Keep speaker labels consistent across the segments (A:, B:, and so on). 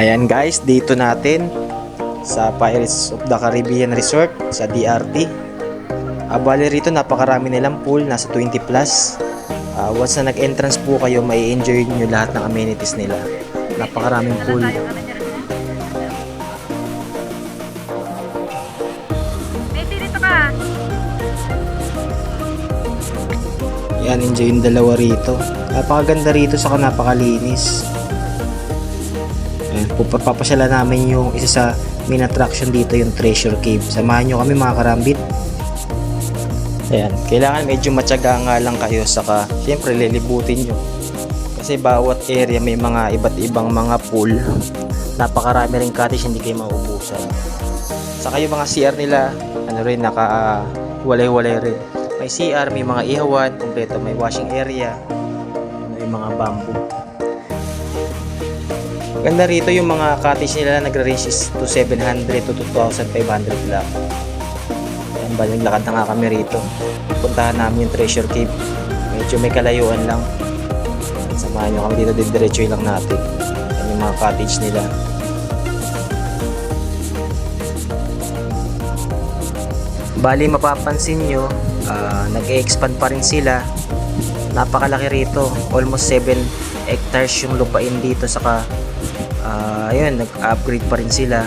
A: Ayan guys, dito natin sa Pirates of the Caribbean Resort sa DRT. Ah, bali rito napakarami nilang pool, nasa 20 plus. Ah, once na nag-entrance po kayo, may enjoy nyo lahat ng amenities nila. Napakaraming pool.
B: Messi, dito ka.
A: Yan, enjoy yung dalawa rito. Napakaganda rito, saka napakalinis. Ayan, pupapasala namin yung isa sa main attraction dito, yung Treasure Cave. Samahan nyo kami mga karambit. Ayan, kailangan medyo matyaga nga lang kayo, saka syempre lilibutin nyo. Kasi bawat area may mga iba't ibang mga pool. Napakarami rin cottage, hindi kayo maubusan. Saka yung mga CR nila, ano rin, naka ah, walay-walay rin. May CR, may mga ihawan, kompleto, may washing area, may mga bamboo. Ganda rito yung mga cottage nila nagre-range is to 700 to 2,500 lang. Ayan ba, yung lakad na nga kami rito. Puntahan namin yung treasure cave. Medyo may kalayuan lang. Samahan nyo kami dito, didiretso lang natin. Yan yung mga cottage nila. Bali mapapansin nyo, ah, nag-expand pa rin sila. Napakalaki rito, almost 7 hectares yung lupain dito saka ah, ayun, nag-upgrade pa rin sila.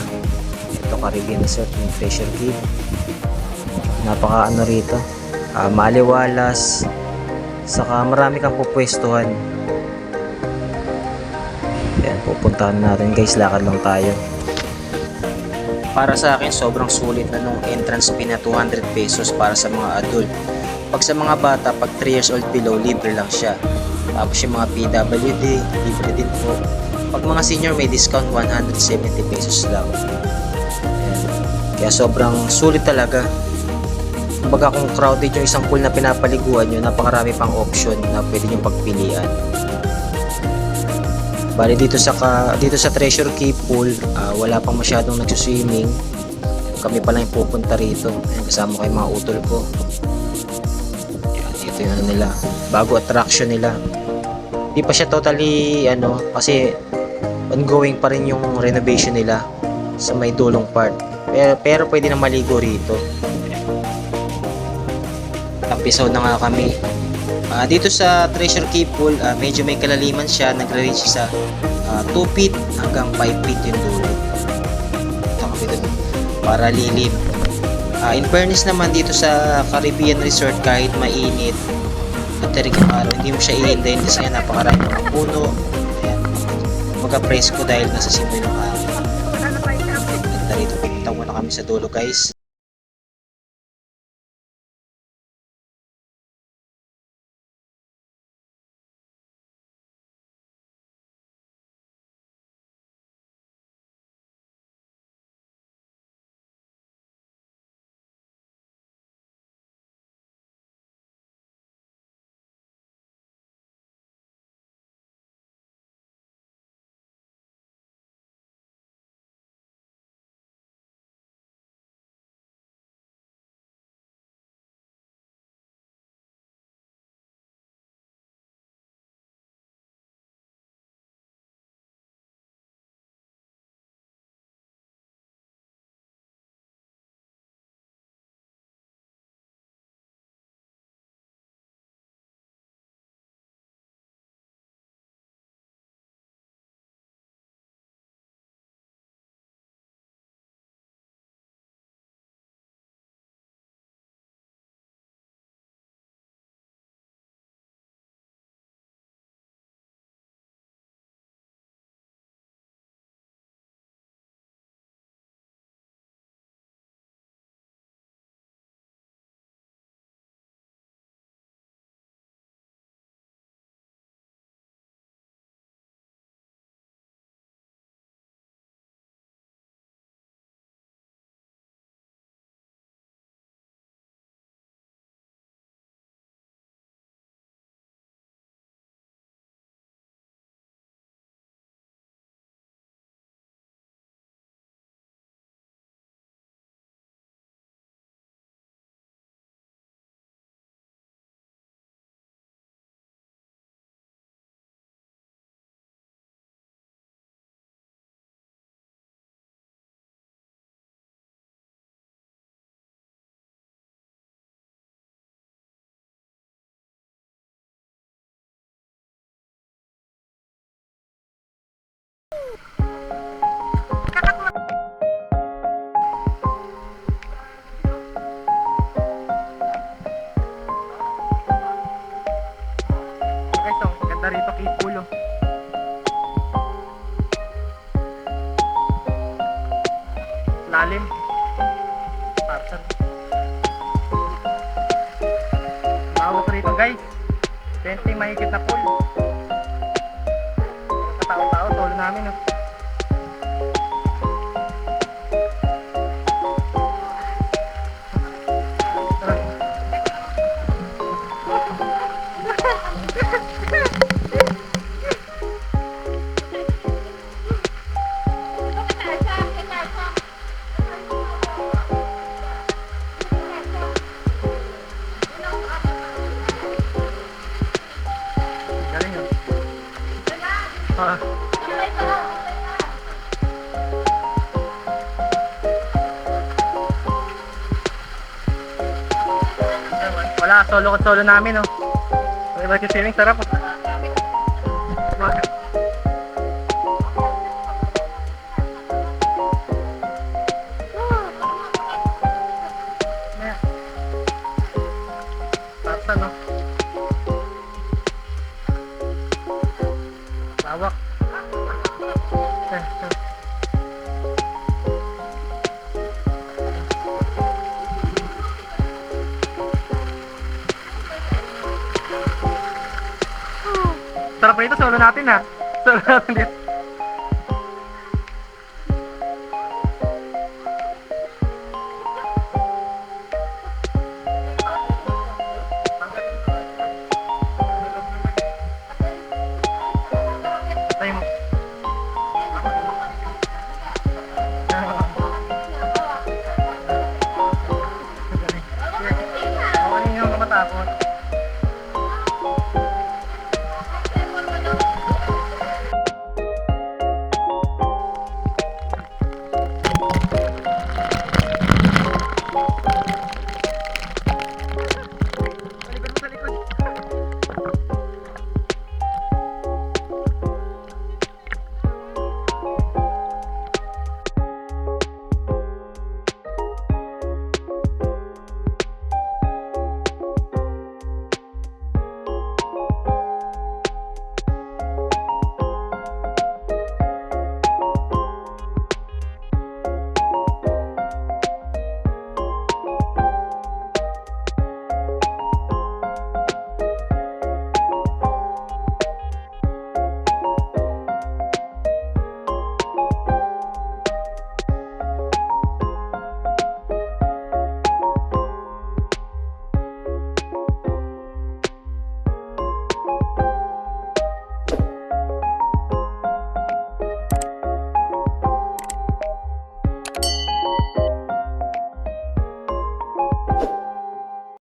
A: Ito Caribbean Resort, yung Treasure Cave. Napaka ano rito, ah, maliwalas, saka marami kang pupwestuhan. Ayan, pupuntahan natin guys, lakad lang tayo. Para sa akin, sobrang sulit na nung entrance fee na 200 pesos para sa mga adult. Pag sa mga bata, pag 3 years old below, libre lang siya. Tapos yung mga PWD, libre din po. Pag mga senior, may discount 170 pesos lang. Ayan. Kaya sobrang sulit talaga. Kumbaga kung crowded yung isang pool na pinapaliguan nyo, napakarami pang option na pwede nyo pagpilian. Bali dito sa ka, dito sa Treasure Cave Pool, ah, wala pang masyadong nagsuswimming. Kami pa lang pupunta rito. Ayan, kasama ko yung mga utol ko. Ayan, ito yung ano nila. Bago attraction nila. Di pa siya totally ano kasi ongoing pa rin yung renovation nila sa may dulong part. Pero, pero pwede na maligo rito. Tampisaw na nga kami. Ah, dito sa Treasure Cave Pool, ah, medyo may kalaliman siya. Nagre-range sa ah, 2 feet hanggang 5 feet yung dulo. Ito kami dun. Para lilim. Ah, in fairness naman dito sa Caribbean Resort kahit mainit at tarik araw, hindi mo siya iindayin kasi nga napakarami ng puno. Ayan. Mga presko dahil nasa simoy ng hangin.
B: Ano pa yung
A: Ganda rito. Pupunta muna kami sa dulo guys.
C: Guys. 20 mahigit na pool. Katao-tao, solo namin. Oh. Galing Ah. Wala, solo ko solo namin, oh. May barbecue swimming, sarap. oh. Lawak. Eh, eh. Sarap solo natin ha. Solo natin dito.